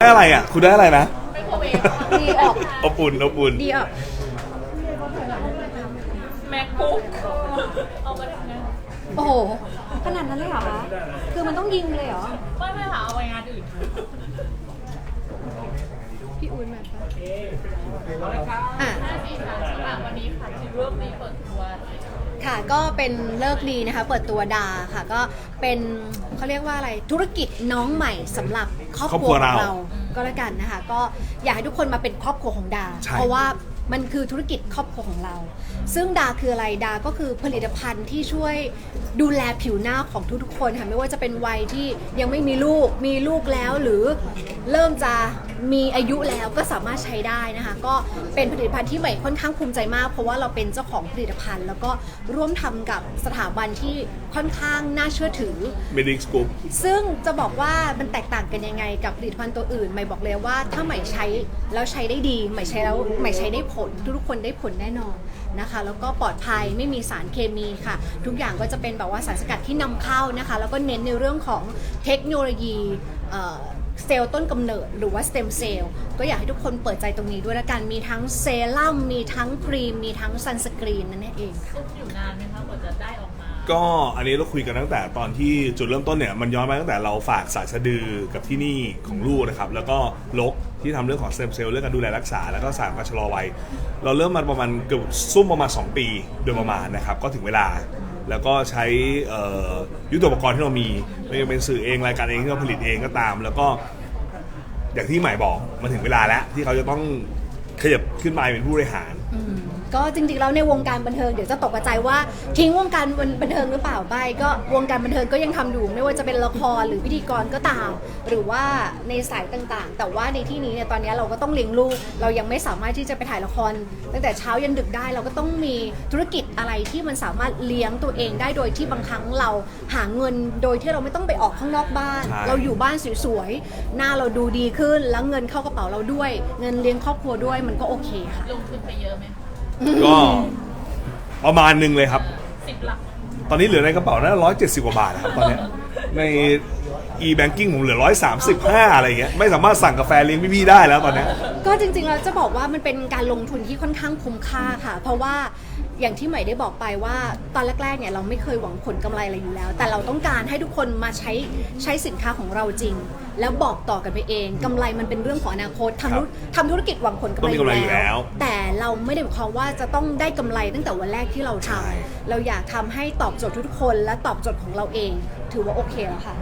ได้อะไรอะ คุณได้อะไรนะ ดีออก อบอุ่นอบอุ่นดีออกแม็กบุ๊กเอามาทำงานโอ้โห ขนาดนั้นเลยเหรอคะ คือมันต้องยิงเลยเหรอ ไม่ไม่ค่ะเอาไปงานอื่นพี่อุ้ยมาปะอะ ห้าสี่สามสามวันนี้ค่ะที่เริ่มนี้เปิดตัว ค่ะ ก็เป็นเลิกดีนะคะ เปิดตัวดาค่ะ ก็เป็นเขาเรียกว่าอะไรธุรกิจน้องใหม่สำหรับครอบครัวของเรา ก็แล้วกันนะคะ ก็อยากให้ทุกคนมาเป็นครอบครัวของดา ใช่ เพราะว่ามันคือธุรกิจครอบครัวของเรา ซึ่งดาคืออะไรดาก็คือผลิตภัณฑ์ที่ช่วยดูแลผิวหน้าของทุกๆคนค่ะไม่ว่าจะเป็นวัยที่ยังไม่มีลูกมีลูกแล้วหรือเริ่มจะ มีอายุแล้วก็สามารถใช้ได้นะคะ ก็เป็นผลิตภัณฑ์ที่ใหม่ค่อนข้างภูมิใจมาก เพราะว่าเราเป็นเจ้าของผลิตภัณฑ์ แล้วก็ร่วมทำกับสถาบันที่ค่อนข้างน่าเชื่อถือเมดิกสกูปซึ่งจะบอกว่ามันแตกต่างกันยังไงกับผลิตภัณฑ์ตัวอื่นใหม่บอกเลยว่าถ้าใหม่ใช้แล้วใช้ได้ดีใหม่ใช้แล้วใหม่ใช้ได้ผล ทุกๆคนได้ผลแน่นอนนะคะ แล้วก็ปลอดภัยไม่มีสารเคมีค่ะ ทุกอย่างก็จะเป็นแบบว่าสารสกัดที่นำเข้านะคะ แล้วก็เน้นในเรื่องของเทคโนโลยี เอ่อเซลล์ต้นกำเนิดหรือว่าสเต็มเซลล์ก็อยากให้ทุกคนเปิดใจตรงนี้ด้วยละกันมีทั้งเซรั่มมีทั้งครีม มีทั้งซันสกรีนนั่นเองซุปอยู่นานไหมคะกว่าจะได้ออกมา ก็อันนี้เราคุยกันตั้งแต่ตอนที่จุดเริ่มต้นเนี่ยมันย้อนมาตั้งแต่เราฝากสายสะดือกับที่นี่ของลูกนะครับแล้วก็ลกที่ทำเรื่องของเซมเซลล์เรื่องการดูแลรักษาแล้วก็สารการชะลอวัยเราเริ่มมาประมาณเกือบซุ่มประมาณ 2 ปีโดยประมาณนะครับก็ถึงเวลา แล้วก็ใช้ยุทธปกรณ์ที่เรามีไม่ว่าจะเป็นสื่อเองรายการเองที่เราผลิตเองก็ตาม แล้วก็อย่างที่หมายบอกมาถึงเวลาแล้วที่เขาจะต้องขยับขึ้นมาเป็นผู้บริหาร ก็จริงๆแล้วในวงการบันเทิงเดี๋ยวจะตกใจว่าทิ้งวงการบันเทิงหรือเปล่าไปก็วงการบันเทิงก็ยังทำอยู่ไม่ว่าจะเป็นละครหรือพิธีกรก็ตาม หรือว่าในสายต่างๆ แต่ว่าในที่นี้เนี่ยตอนนี้เราก็ต้องเลี้ยงลูก เรายังไม่สามารถที่จะไปถ่ายละคร ตั้งแต่เช้ายันดึกได้เราก็ต้องมีธุรกิจอะไรที่มันสามารถเลี้ยงตัวเองได้โดยที่บางครั้งเราหาเงินโดยที่เราไม่ต้องไปออกข้างนอกบ้านใช่เราอยู่บ้านสวยๆหน้าเราดูดีขึ้นแล้วเงินเข้ากระเป๋าเราด้วย เงินเลี้ยงครอบครัวด้วยมันก็โอเคค่ะลงทุนไปเยอะไหม ก็ประมาณหนึ่งเลยครับ สิบหลักตอนนี้เหลือในกระเป๋าน่าร้อยเจ็ดสิบกว่าบาทนะครับตอนเนี้ยใน e-banking ผมเหลือร้อยสามสิบห้าอะไรเงี้ยไม่สามารถสั่งกาแฟเลี้ยงพี่ๆได้แล้วตอนเนี้ย ก็จริงๆแล้วจะบอกว่ามันเป็นการลงทุนที่ค่อนข้างคุ้มค่าค่ะ เพราะว่าอย่างที่ใหม่ได้บอกไปว่าตอนแรกๆเนี่ยเราไม่เคยหวังผลกำไรอะไรอยู่แล้ว แต่เราต้องการให้ทุกคนมาใช้ใช้สินค้าของเราจริง แล้วบอกต่อกันไปเองกำไรมันเป็นเรื่องของอนาคตทำธุรทำธุรกิจหวังผลกำต้ไรองมีกำไรอยู่แล้ว แต่เราไม่ได้หมายความว่าจะต้องได้กำไรตั้งแต่วันแรกที่เราทใช่ำเราอยากทำให้ตอบโจทย์ทุกๆคนและตอบโจทย์ของเราเอง ถือว่าโอเคแล้วค่ะ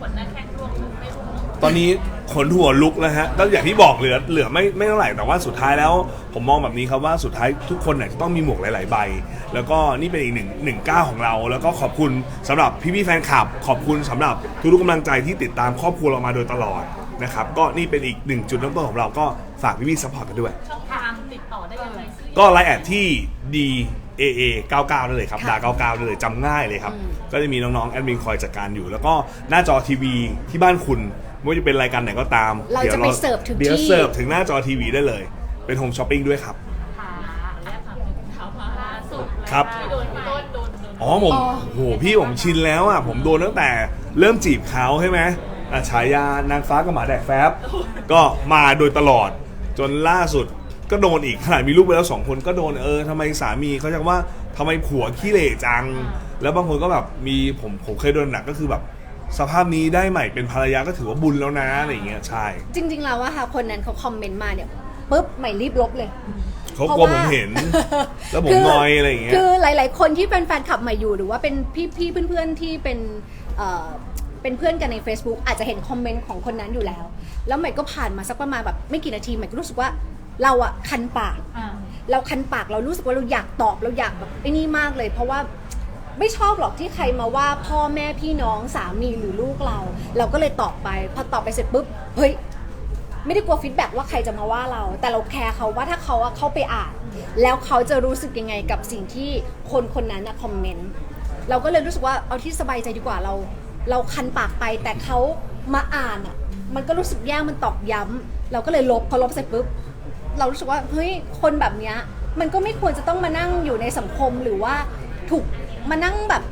ผลหน้าแข้งร่วงหรือไม่ร่วง ตอนนี้ขนหัวลุกแล้วฮะก็อย่างที่บอกเหลือเหลือไม่ไม่เท่าไหร่แต่ว่าสุดท้ายแล้ว ผมมองแบบนี้ครับว่าสุดท้ายทุกคนเนี่ยจะต้องมีหมวกหลาย ๆ ใบ แล้วก็นี่เป็นอีกหนึ่งหนึ่งก้าวของเรา แล้วก็ขอบคุณสำหรับพี่ๆแฟนคลับ ขอบคุณสำหรับทุกๆกำลังใจที่ติดตามครอบครัวเรามาโดยตลอดนะครับก็นี่เป็นอีกหนึ่งจุดเริ่มต้นของเราก็ฝากพี่ๆซัพพอร์ตกันด้วย ช่องทางติดต่อได้ยังไงก็ไลน์แอดที่ D A A 99ได้เลยครับค่ะดา99ได้เลยจำง่ายเลยครับ อืม ก็จะมีน้องๆ แอดมินคอยจัดการอยู่ แล้วก็หน้าจอทีวีที่บ้านคุณ ไม่ว่าจะเป็นรายการไหนก็ตามเราจะไปเสิร์ฟถึงเดี๋ยวที่เสิร์ฟถึงหน้าจอทีวีได้เลย เป็นโฮมช้อปปิ้งด้วยครับ ค่ะและถามถึงเขามาล่าสุดครับ ที่โดนพี่ต้นโดนโดนอ๋อผมโหพี่ผมชินแล้วอะผมโดนตั้งแต่เริ่มจีบเขาใช่ไหมอะฉายานางฟ้ากับหมาแดกแฟบ ก็มาโดยตลอด จนล่าสุดก็โดนอีกขนาดมีลูกไปแล้วสองคนก็โดนเออทำไมสามีเขาจะว่าทำไมผัวขี้เหร่จัง แล้วบางคนก็แบบมีผมผมเคยโดนหนักก็คือแบบ สภาพนี้ได้ใหม่เป็นภรรยาก็ถือว่าบุญแล้วนะอะไรอย่างเงี้ยใช่จริง ๆ แล้วว่าค่ะคนนั้นเขาคอมเมนต์มาเนี่ยปุ๊บใหม่รีบลบเลย เขากลัวผมเห็น แล้วผมนอยอะไรอย่างเงี้ย คือหลาย ๆ คนที่เป็นแฟนคลับใหม่อยู่หรือว่าเป็นพี่ๆเพื่อนๆที่เป็นเอ่อเป็นเพื่อนกันใน Facebook อาจจะเห็นคอมเมนต์ของคนนั้นอยู่แล้ว แล้วใหม่ก็ผ่านมาสักประมาณแบบไม่กี่นาทีใหม่ก็รู้สึกว่าเราอะคันปาก อ่า เราคันปากเรารู้สึกว่าเราอยากตอบเราอยากแบบไอ้นี่มากเลย เพราะว่า ไม่ชอบหรอกที่ใครมาว่าพ่อแม่พี่น้องสามีหรือลูกเรา เราก็เลยตอบไป พอตอบไปเสร็จปุ๊บเฮ้ยไม่ได้กลัวฟีดแบ็กว่าใครจะมาว่าเรา แต่เราแคร์เขาว่าถ้าเขาเข้าไปอ่าน แล้วเขาจะรู้สึกยังไงกับสิ่งที่คนคนนั้นคอมเมนต์เราก็เลยรู้สึกว่าเอาที่สบายใจดีกว่าเรา เราคันปากไปแต่เขามาอ่านอะมันก็รู้สึกแย่มันตอกย้ำเราก็เลยลบพอลบเสร็จปุ๊บเรารู้สึกว่าเฮ้ยคนแบบเนี้ยมันก็ไม่ควรจะต้องมานั่งอยู่ในสังคมหรือว่าถูก มานั่งแบบ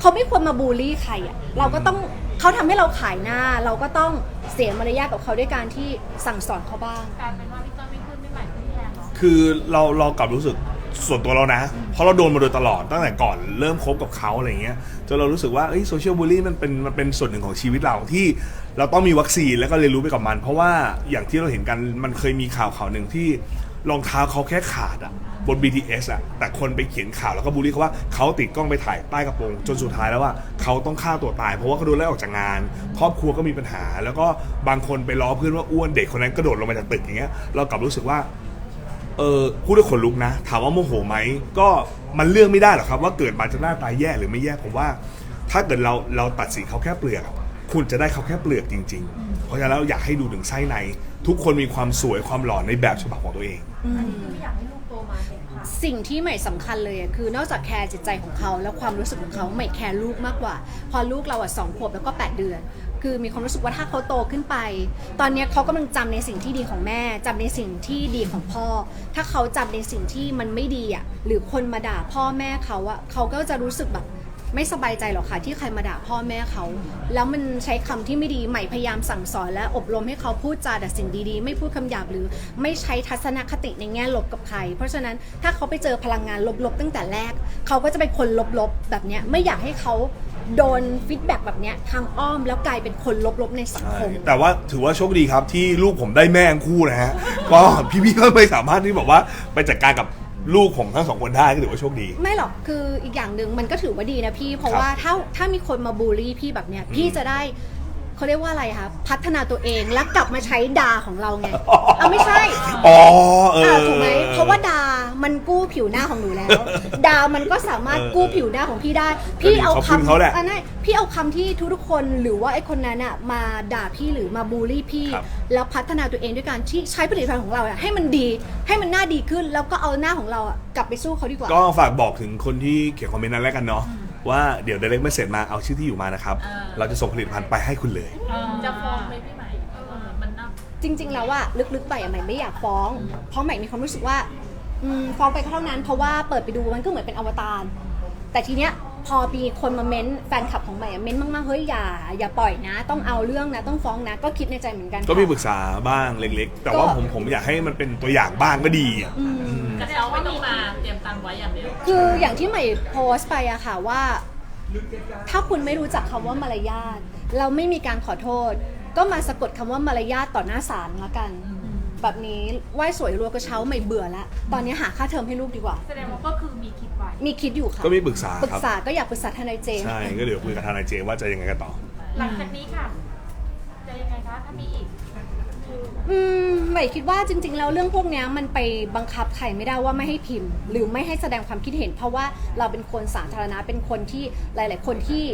เขาไม่ควรมาบูลลี่ใครอะ่ะเราก็ต้องเขาทำให้เราขายหน้า เราก็ต้องเสียมารยาทกับเขาด้วยการที่สั่งสอนเขาบ้าง กลารเป็นว่าพี่ต้นไม่ขึ้นไม่ใหม่ขึ้นแทนเนาะคือเราเรากลับรู้สึกส่วนตัวเรานะ เพราะเราโดนมาโดยตลอดตั้งแต่ก่อนเริ่มคบกับเขาอะไรเงี้ยจนเรารู้สึกว่าโซเชียลบูลลี่มันเป็นมันเป็นส่วนหนึ่งของชีวิตเราที่เราต้องมีวัคซีนแล้วก็เรียนรู้ไปกับมัน เพราะว่าอย่างที่เราเห็นกันมันเคยมีข่าวข่าวหนึ่งที่รองเท้าเขาแค่ขาดอะ บน BTS อะแต่คนไปเขียนข่าวแล้วก็บูลลี่เขาว่าเขาติดกล้องไปถ่ายใต้กระโปรงจนสุดท้ายแล้วว่าเขาต้องฆ่าตัวตาย เพราะว่าเขาโดนไล่ออกจากงาน ครอบครัวก็มีปัญหา แล้วก็บางคนไปล้อเพื่อนว่าอ้วนเด็กคนนั้นกระโดดลงมาจากตึกอย่างเงี้ยเรากลับรู้สึกว่าเออพูดด้วยขนลุกนะ ถามว่าโมโหไหมก็มันเลือกไม่ได้หรอกครับ ว่าเกิดมาจะหน้าตายแย่หรือไม่แย่ผมว่า ถ้าเกิดเราเราตัดสินเขาแค่เปลือก คุณจะได้เขาแค่เปลือกจริง ๆ เพราะฉะนั้นเราอยากให้ดูถึงไส้ใน ทุกคนมีความสวยความหล่อในแบบฉบับของตัวเองไม่อยากให้ลูกโต มาเห็นค่ะ สิ่งที่ใหม่สำคัญเลยอะคือนอกจากแคร์จิตใจของเขา แล้วความรู้สึกของเขาใหม่แคร์ลูกมากกว่า พอลูกเราอะสองขวบแล้วก็ 8 เดือน คือมีความรู้สึกว่าถ้าเขาโตขึ้นไป ตอนเนี้ยเขากำลังจำในสิ่งที่ดีของแม่จำในสิ่งที่ดีของพ่อ ถ้าเขาจำในสิ่งที่มันไม่ดีอะหรือคนมาด่าพ่อแม่เขาอะเขาก็จะรู้สึกแบบ ไม่สบายใจหรอกค่ะ ที่ใครมาด่าพ่อแม่เขา แล้วมันใช้คำที่ไม่ดีใหม่พยายามสั่งสอน และอบรมให้เขาพูดจาแต่สิ่งดีๆ ไม่พูดคำหยาบหรือไม่ใช้ทัศนคติในแง่ลบกับใคร เพราะฉะนั้นถ้าเขาไปเจอพลังงานลบๆตั้งแต่แรก เขาก็จะเป็นคนลบๆแบบนี้ไม่อยากให้เขาโดนฟีดแบ็กแบบนี้ทางอ้อมแล้วกลายเป็นคนลบๆในสังคม แต่ว่าถือว่าโชคดีครับที่ลูกผมได้แม่งคู่นะฮะ ก็พี่ๆก็ไม่สามารถที่บอกว่าไปจัดการกับ ลูกของทั้งสองคนได้ก็ถือว่าโชคดี ไม่หรอก คืออีกอย่างหนึ่งมันก็ถือว่าดีนะพี่ เพราะครับว่าถ้าถ้ามีคนมาบูลลี่พี่แบบเนี้ย พี่จะได้ เขาเรียกว่าอะไรคะพัฒนาตัวเองแล้วกลับมาใช้ดาของเราไงเอาไม่ใช่อ๋อเอออ่าถูกไหมเพราะว่าดามันกู้ผิวหน้าของหนูแล้ว ดามันก็สามารถเออกู้ผิวหน้าของพี่ได้ พี่เอาขอบคุณคำเขาแหละอะนั่นพี่เอาคำที่ทุกๆคนหรือว่าไอ้คนนั้นอะมาด่าพี่หรือมาบูลลี่พี่ครับแล้วพัฒนาตัวเองด้วยการที่ใช้ผลิตภัณฑ์ของเราอะให้มันดีให้มันหน้าดีขึ้น แล้วก็เอาหน้าของเราอะกลับไปสู้เขาดีกว่า ก็ฝากบอกถึงคนที่เขียนคอมเมนต์นั้นแล้วกันเนาะว่าเดี๋ยวเดเล็กไม่เสร็จมาเอาชื่อที่อยู่มานะครับอ่า เราจะส่งผลิตภัณฑ์ไปให้คุณเลย จะฟ้องไหมพี่ใหม่เออมันน่า จริง ๆ แล้วอะลึกๆไปอะใหม่ไม่อยากฟ้อง เพราะใหม่มีความรู้สึกว่าอืมฟ้องไปก็เท่านั้น เพราะว่าเปิดไปดูมันก็เหมือนเป็นอวตาร แต่ทีเนี้ยพอมีคนมาเม้นแฟนคลับของใหม่อะเม้นมากๆเฮ้ยอย่าอย่าปล่อยนะ ต้องเอาเรื่องนะ ต้องฟ้องนะ ก็คิดในใจเหมือนกันก็มีค่ะปรึกษาบ้างเล็ก ๆ แต่ว่าก็ ผมผมอยากให้มันเป็นตัวอย่างบ้างก็ดีอะ อืม กระเช้าไม่ต้องมาเตรียมตังค์ไว้อย่างเดียว คืออย่างที่ใหม่โพสต์ไปอะค่ะว่า ถ้าคุณไม่รู้จักคำว่ามารยาทเราไม่มีการขอโทษ ก็มาสะกดคำว่ามารยาทต่อหน้าศาลละกัน แบบนี้ไหว้สวยรัวกระเช้าใหม่เบื่อแล้วตอนนี้หาค่าเทอมให้ลูกดีกว่า แสดงว่าก็คือมีคิดไว้มีคิดอยู่ค่ะก็มีปรึกษาปรึครักบษาก็อยากปรึกษาทนายเจมส์ ใช่ ก็เดี๋ยวคุยกับทนายเจว่าจะยังไงกันต่อ หลังจากนี้ค่ะ จะยังไงคะ ถ้ามีอีก อืมใหม่คิดว่าจริง ๆ แล้วเรื่องพวกเนี้ยมันไปบังคับใครไม่ได้ว่าไม่ให้พิมพ์ หรือไม่ให้แสดงความคิดเห็น เพราะว่าเราเป็นคนสาธารณะเป็นคนที่หลาย ๆ คนที่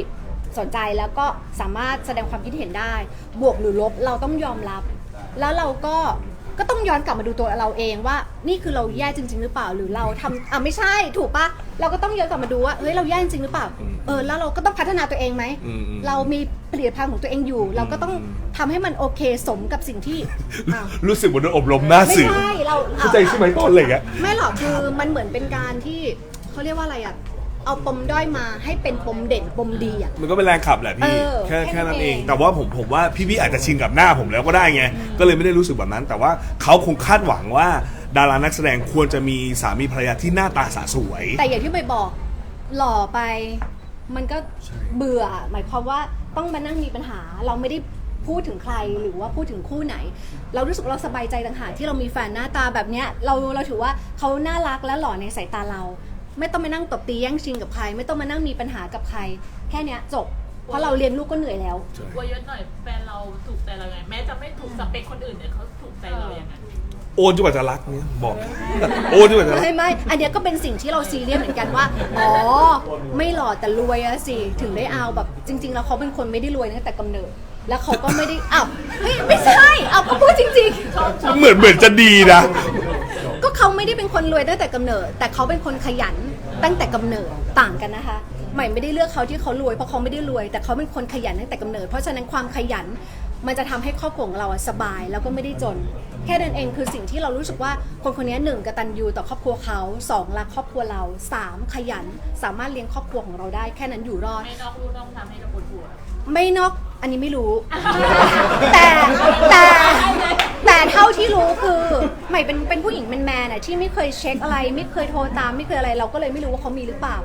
สนใจแล้วก็สามารถแสดงความคิดเห็นได้ บวกหรือลบเราต้องยอมรับ แล้วเราก็ก็ต้องย้อนกลับมาดูตัวเราเองว่า นี่คือเราแย่จริง ๆ หรือเปล่าหรือเราทำอะไม่ใช่ถูกปะ เราก็ต้องย้อนกลับมาดูว่าเฮ้ยเราแย่จริงหรือเปล่าอืมเออแล้วเราก็ต้องพัฒนาตัวเองไหมอืมอืม เรามีผลิตภัณฑ์ของตัวเองอยู่ เราก็ต้องอืมทำให้มันโอเคสมกับสิ่งที่อ้าวรู้สึกเหมือนโดนอบรมหน้าไม่สื่อใช่เรา เข้าใจใช่ไหมต้นอะไรอย่างเงี้ย ไม่หรอกคือมันเหมือนเป็นการที่เขาเรียกว่าอะไรอะ เอาปมด้อยมาให้เป็นปมเด่นปมดีอะ มันก็เป็นแรงขับแหละพี่ เออแค่แค่แค่นั้นั้นนเองเองแต่ว่าผมผมว่าพี่ๆอาจจะชินกับหน้าผมแล้วก็ได้ไง ก็เลยไม่ได้รู้สึกแบบนั้น แต่ว่าเขาคงคาดหวังว่า ดารานักแสดงควรจะมีสามีภรรยาที่หน้าตาสะสวย แต่อย่างที่ใบบอกหล่อไป มันก็ใช่ เบื่อ หมายความว่าต้องมานั่งมีปัญหา เราไม่ได้พูดถึงใครหรือว่าพูดถึงคู่ไหน เรารู้สึกเราสบายใจต่างหากที่เรามีแฟนหน้าตาแบบเนี้ยเราเราถือว่าเขาน่ารักและหล่อในสายตาเรา ไม่ต้องมานั่งตบตีแย่งชิงกับใคร ไม่ต้องมานั่งมีปัญหากับใคร แค่เนี้ยจบ เพราะเราเลี้ยงลูกก็เหนื่อยแล้วกลัวเยอะหน่อยแฟนเราถูกใจเราไง แม้จะไม่ถูกสเปคคนอื่นเนี่ยเขาถูกใจเราอย่างไงโอนจนกว่าจะรักเนี่ยบอก โอนจนกว่าจะรัก ไม่ไม่ อันเนี้ยก็เป็นสิ่งที่เราซีเรียสเหมือนกันว่า อ๋อ ไม่หล่อแต่รวยอะสิ ถึงได้เอาแบบ จริง ๆ แล้วเขาเป็นคนไม่ได้รวยตั้งแต่กำเนิด แล้วเขาก็ไม่ได้อ้าวเฮ้ยไม่ใช่เอาก็พูดจริงเหมือนเหมือนจะดีนะๆ ก็เขาไม่ได้เป็นคนรวยตั้งแต่กำเนิด แต่เขาเป็นคนขยันตั้งแต่กำเนิดต่างกันนะคะ ใหม่ไม่ได้เลือกเขาที่เขารวยเพราะเขาไม่ได้รวย แต่เขาเป็นคนขยันตั้งแต่กำเนิด เพราะฉะนั้นความขยันมันจะทำให้ครอบครัวของเราอะสบายแล้วก็ไม่ได้จน แค่นั้นเองคือสิ่งที่เรารู้สึกว่าคนคนนี้หนึ่งกตัญญูต่อครอบครัวเขาสองรักครอบครัวเราสามขยันสามารถเลี้ยงครอบครัวของเราได้ แค่นั้นอยู่รอดไม่นอกรู้นอกทำให้เราปวดหัวไม่นอกอันนี้ไม่รู้ แต่แต่ แต่เท่าที่รู้คือใหม่เป็นเป็นผู้หญิงเป็นแมนอะที่ไม่เคยเช็คอะไร ไม่เคยโทรตามไม่เคยอะไรเราก็เลยไม่รู้ว่าเขามีหรือเปล่า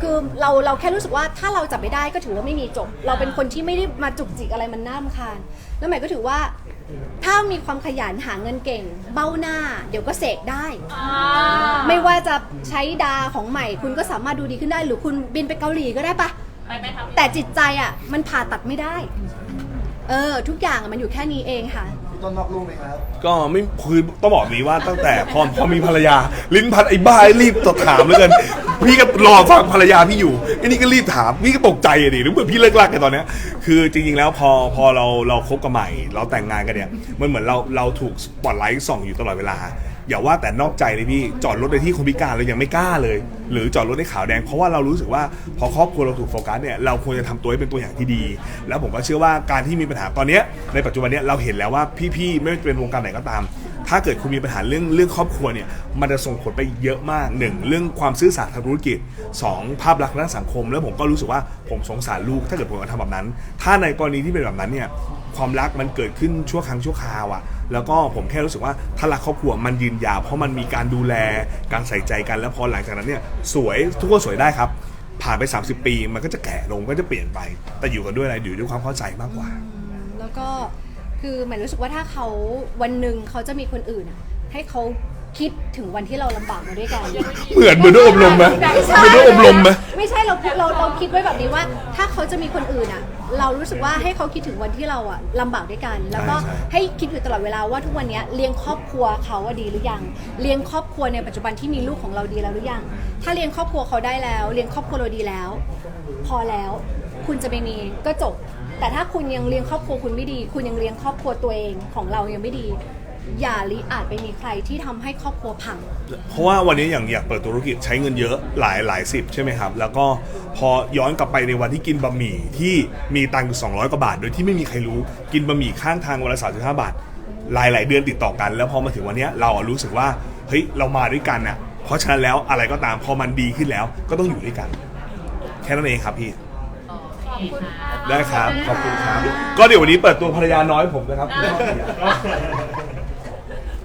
คือเราเราแค่รู้สึกว่าถ้าเราจับไม่ได้ก็ถือว่าไม่มีจบ เราเป็นคนที่ไม่ได้มาจุกจิกอะไรมันน่ารำคาญ แล้วใหม่ก็ถือว่า ถ้ามีความขยันหาเงินเก่ง เบ้าหน้า เดี๋ยวก็เสกได้อ่าไม่ว่าจะใช้ดาของใหม่ คุณก็สามารถดูดีขึ้นได้หรือคุณบินไปเกาหลีก็ได้ปะไปไหมคะพี่แต่จิตใจอะมันผ่าตัดไม่ได้ เออ ทุกอย่างอะมันอยู่แค่นี้เองค่ะ พี่ต้นนอกลูกไหมครับ ก็ไม่คือต้องบอกนี้ว่าตั้งแต่พอพอมีภรรยา ลิ้นพันไอ้บ้ารีบตอบถามเหลยกัน พี่ก็รอฟังภรรยาพี่อยู่ไอ้นี่ก็รีบถามพี่ก็ตกใจอะดิหรือเหมือนพี่เลิกลักกันตอนเนี้ยคือจริงๆแล้วพอพอเราเราคบกันใหม่ เราแต่งงานกันเนี่ยมันเหมือนเราเราถูกสปอตไลท์ส่องอยู่ตลอดเวลา อย่าว่าแต่นอกใจเลยพี่จอดรถในที่คนพิการเรายังไม่กล้าเลย หรือจอดรถในขาวแดงเพราะว่าเรารู้สึกว่าพอครอบครัวเราถูกโฟกัสเนี่ยเราควรจะทำตัวให้เป็นตัวอย่างที่ดี แล้วผมก็เชื่อว่าการที่มีปัญหาตอนนี้ในปัจจุบันเนี้ยเราเห็นแล้วว่าพี่ๆไม่ว่าจะเป็นวงการไหนก็ตาม ถ้าเกิดคุณมีปัญหาเรื่องเรื่องครอบครัวเนี่ยมันจะส่งผลไปเยอะมากหนึ่งเรื่องความซื่อสัตย์ทางธุรกิจสองภาพลักษณ์ทางสังคม แล้วผมก็รู้สึกว่าผมสงสารลูกถ้าเกิดผมทำแบบนั้น ถ้าในกรณีที่เป็นแบบนั้นเนี่ยความรักมันเกิดขึ้นชั่วครั้งชั่วคราวอะ แล้วก็ผมแค่รู้สึกว่าถ้ารักครอบครัวมันยืนยาวเพราะมันมีการดูแลการใส่ใจกันแล้วพอหลังจากนั้นเนี่ยสวยทุกคนสวยได้ครับผ่านไป 30 ปี มันก็จะแก่ลงก็จะเปลี่ยนไป แต่อยู่กันด้วยอะไรอยู่ด้วยความเข้าใจมากกว่า แล้วก็คือหมายรู้สึกว่าถ้าเขาวันหนึ่งเขาจะมีคนอื่นอะให้เขา คิดถึงวันที่เราลำบากมาด้วยกัน เหมือนเหมือนด้วยอบรมไหมเหมือนด้วยอบรมไหม ไม่ใช่เราเราเราคิดไว้แบบนี้ว่า ถ้าเขาจะมีคนอื่นอะ เรารู้สึกว่าให้เขาคิดถึงวันที่เราอะลำบากด้วยกัน แล้วก็ใช่ใช่ ให้คิดอยู่ตลอดเวลาว่าทุกวันเนี้ยเลี้ยงครอบครัวเขาว่าดีหรือยังเลี้ยงครอบครัวในปัจจุบันที่มีลูกของเราดีแล้วหรือยังถ้าเลี้ยงครอบครัวเขาได้แล้วเลี้ยงครอบครัวเราดีแล้ว พอแล้ว คุณจะไม่มีก็จบ แต่ถ้าคุณยังเลี้ยงครอบครัวคุณไม่ดี คุณยังเลี้ยงครอบครัวตัวเองของเรายังไม่ดี อย่าลิอาจไปมีใครที่ทำให้ครอบครัวพัง เพราะว่าวันนี้อย่างอยากเปิดธุรกิจใช้เงินเยอะหลายหลายสิบใช่ไหมครับ แล้วก็พอย้อนกลับไปในวันที่กินบะหมี่ที่มีตังค์อยู่200กว่าบาท โดยที่ไม่มีใครรู้กินบะหมี่ข้างทางวันละ35บาท หลายหลายๆเดือนติดต่อกัน แล้วพอมาถึงวันเนี้ยเราอะรู้สึกว่าเฮ้ยเรามาด้วยกันอะเพราะฉะนั้นแล้วอะไรก็ตามพอมันดีขึ้นแล้วก็ต้องอยู่ด้วยกัน แค่นั้นเองครับพี่ขอบคุณค่ะได้ครับขอบคุณครับก็เดี๋ยววันนี้เปิดตัวภรรยาน้อยผมนะครับ